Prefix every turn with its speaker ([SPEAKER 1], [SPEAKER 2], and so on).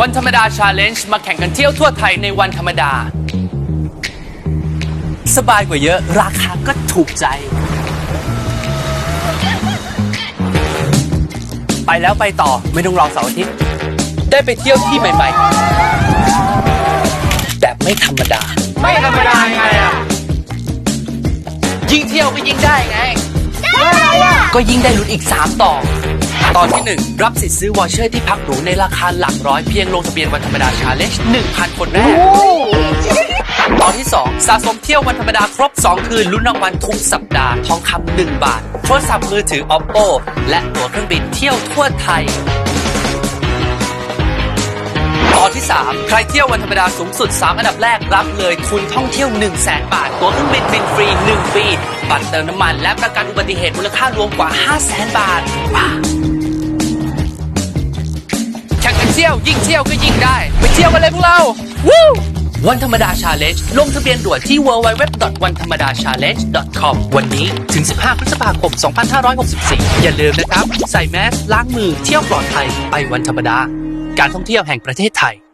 [SPEAKER 1] วันธรรมดาชาเลนจ์มาแข่งกันเที่ยวทั่วไทยในวันธรรมดา สบายกว่าเยอะ ราคาก็ถูกใจ ไปแล้วไปต่อไม่ต้องรอเสาร์อาทิตย์ ได้ไปเที่ยวที่ใหม่ๆ แบบไม่ธรรมดา
[SPEAKER 2] ไม่ธรรมดาไงอะ
[SPEAKER 1] ยิ่งเที่ยวก็ยิ่งได้ไง ก็ยิ่งได้ลุ้นอีก 3 ต่อตอนที่ 1 รับสิทธิ์ซื้อวอเชอร์ที่พักหรูในราคาหลักร้อยเพียงลงทะเบียนวันธรรมดาชาเลนจ์1,000 คนแรกตอนที่ 2 สะสมเที่ยววันธรรมดาครบ 2 คืนลุ้นรางวัลทุกสัปดาห์ทองคำ1บาท โทรศัพท์มือถือ oppo และตั๋วเครื่องบินเที่ยวทั่วไทยตอนที่ 3 ใครเที่ยววันธรรมดาสูงสุด 3 อันดับแรกรับเลยทุนท่องเที่ยว 1 0 0 0 0แบาท ตั๋วเครื่องบินบินฟรี 1 ปี บัตรเติมน้ำมัน และประกันอุบัติเหตุมูลค่ารวมกว่า 5 0 0 0 0 0 บาท เที่ยวยิ่งเที่ยวก็ยิ่งได้ ไปเที่ยวกันเลยพวกเราวู้วันธรรมดาชาเลนจ์ลงทะเบียนด่วนที่ www.wanthambadachallenge.com วันนี้ถึง 15 พฤษภาคม 2564 อย่าลืมนะครับ ใส่แมสล้างมือเที่ยวปลอดภัยไปวันธรรมดา การท่องเที่ยวแห่งประเทศไทย